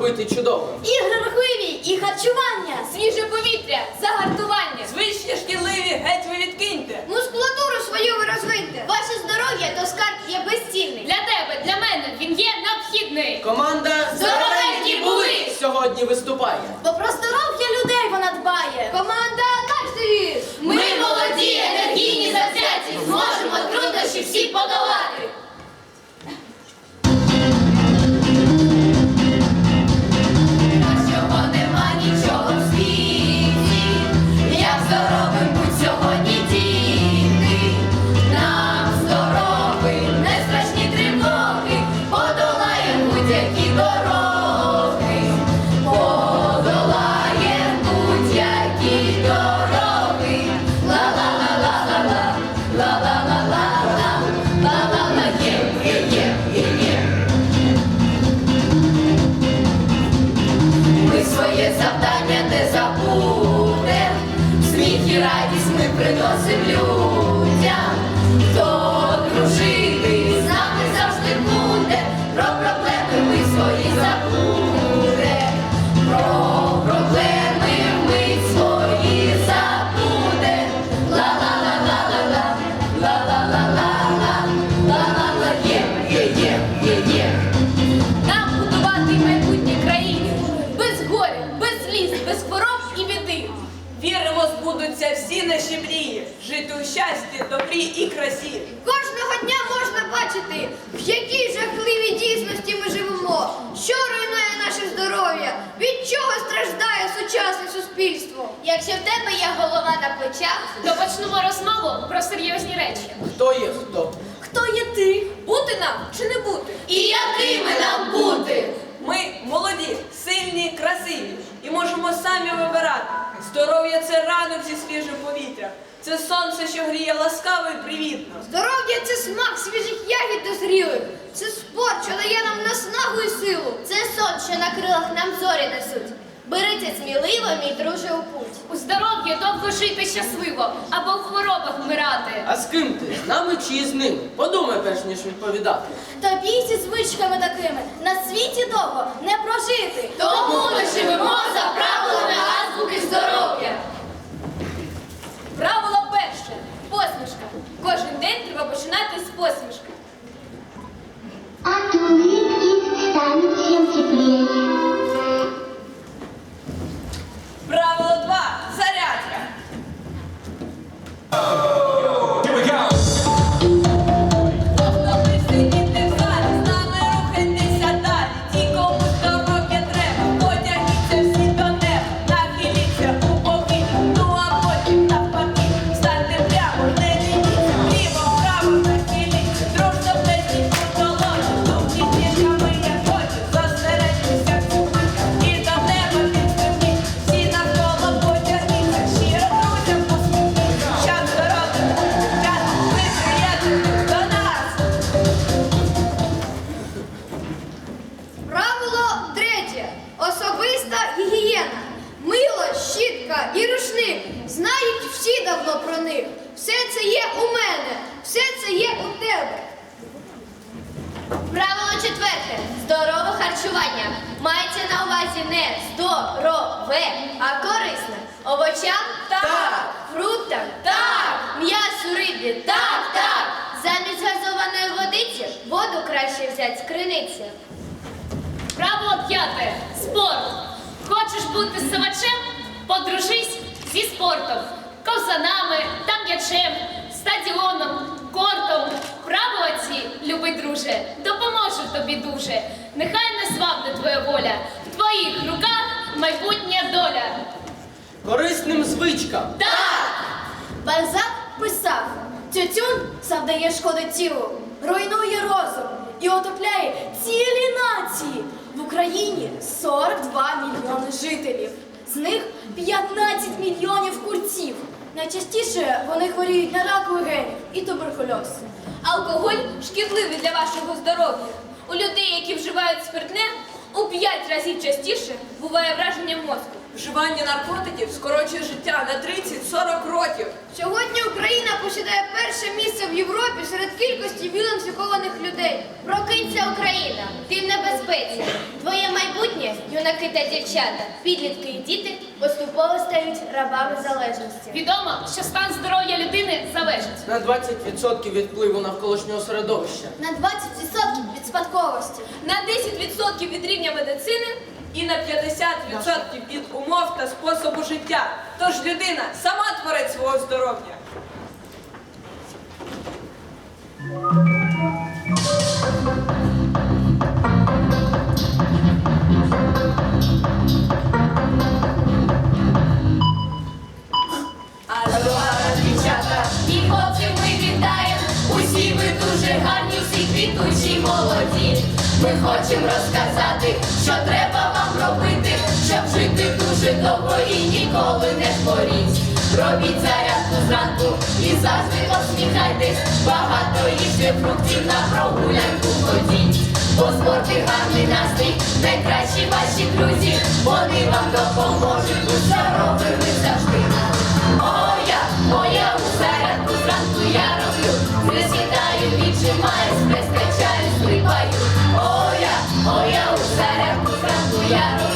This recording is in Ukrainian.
робити чудово. Ігри рухливі і харчування. Свіже повітря, загартування. Звичні шкідливі, геть ви відкиньте. Мускулатуру свою ви розвиньте. Ваше здоров'я то скарб є безцінний. Для тебе, для мене він є необхідний. Команда Здоровенькі були! сьогодні виступає. Бо про і радість ми приносим людям. Збудуться всі наші мрії, жити у щасті, добрі і красі. Кожного дня можна бачити, в якій жахливій дійсності ми живемо, що руйнує наше здоров'я, від чого страждає сучасне суспільство. Якщо в тебе є голова на плечах, То почнемо розмову про серйозні речі. Хто є хто? хто є ти? Бути нам чи не бути? І якими нам бути? Здоров'я це ранок зі свіжим повітрям. Це сонце, що гріє ласкаво і привітно. Здоров'я це смак свіжих ягід дозрілих. Це спорт, що дає нам наснагу і силу. Це сон, що на крилах нам зорі несуть. Беріться сміливо, мій друже, у путь. У здоров'ї довго жити щасливо або в хворобах вмирати. А з ким ти? З нами чи з ними? Подумай, перш ніж відповідати. Тобі зі звичками такими на світі довго не прожити. Тому ми живемо за правилами азбуки здоров'я. Правило перше посмішка. Кожен день треба починати з посмішки. Щітка і рушник. Знають всі давно про них. Все це є у мене, все це є у тебе. Правило четверте. Здорове харчування. Мається на увазі не здорове, а корисне. Овочам Так. фруктам так, м'ясу рибі так, так. Замість газованої водиці воду краще взяти з криниці. Правило п'яте. Спорт. Хочеш бути сивачем? Подружись зі спортом, ковзанами та м'ячем, стадіоном, кортом. Правила ці, любий друже, допоможуть тобі дуже. Нехай не славне твоя воля, в твоїх руках майбутня доля. Корисним звичкам. Так! Бальзак писав: Тютюн завдає шкоди тілу, руйнує розум і отопляє цілі нації. В Україні 42 мільйони жителів. З них 15 мільйонів курців. Найчастіше вони хворіють на рак легенів і туберкульоз. Алкоголь шкідливий для вашого здоров'я. У людей, які вживають спиртне, у 5 разів частіше буває враження мозку. Вживання наркотиків скорочує життя на 30-40 років. Сьогодні Україна посідає перше місце в Європі серед кількості вілінфікованих людей. Прокинься, Україна, ти в небезпеці. Твоє майбутнє Юнаки та дівчата, підлітки і діти поступово стають рабами залежності. Відомо, що стан здоров'я людини залежить. На 20% від впливу навколишнього середовища. На 20% від спадковості. На 10% від рівня медицини і на 50% від умов та способу життя. Тож людина сама творець свого здоров'я. Ми вітаємо. Усі дуже довго і ніколи не хворіть. Робіть зарядку зранку і завжди посміхайтесь. Багато їжте фруктів на прогулянку ходіть. Бо спорт гарний настрій, найкращі ваші друзі. Вони вам допоможуть, будь здоровими завжди. Моя, моя у зарядку зранку я роблю. Присідаю, віджимаюсь, прискачаю, стрибаю. Моя, моя у зарядку зранку я роблю.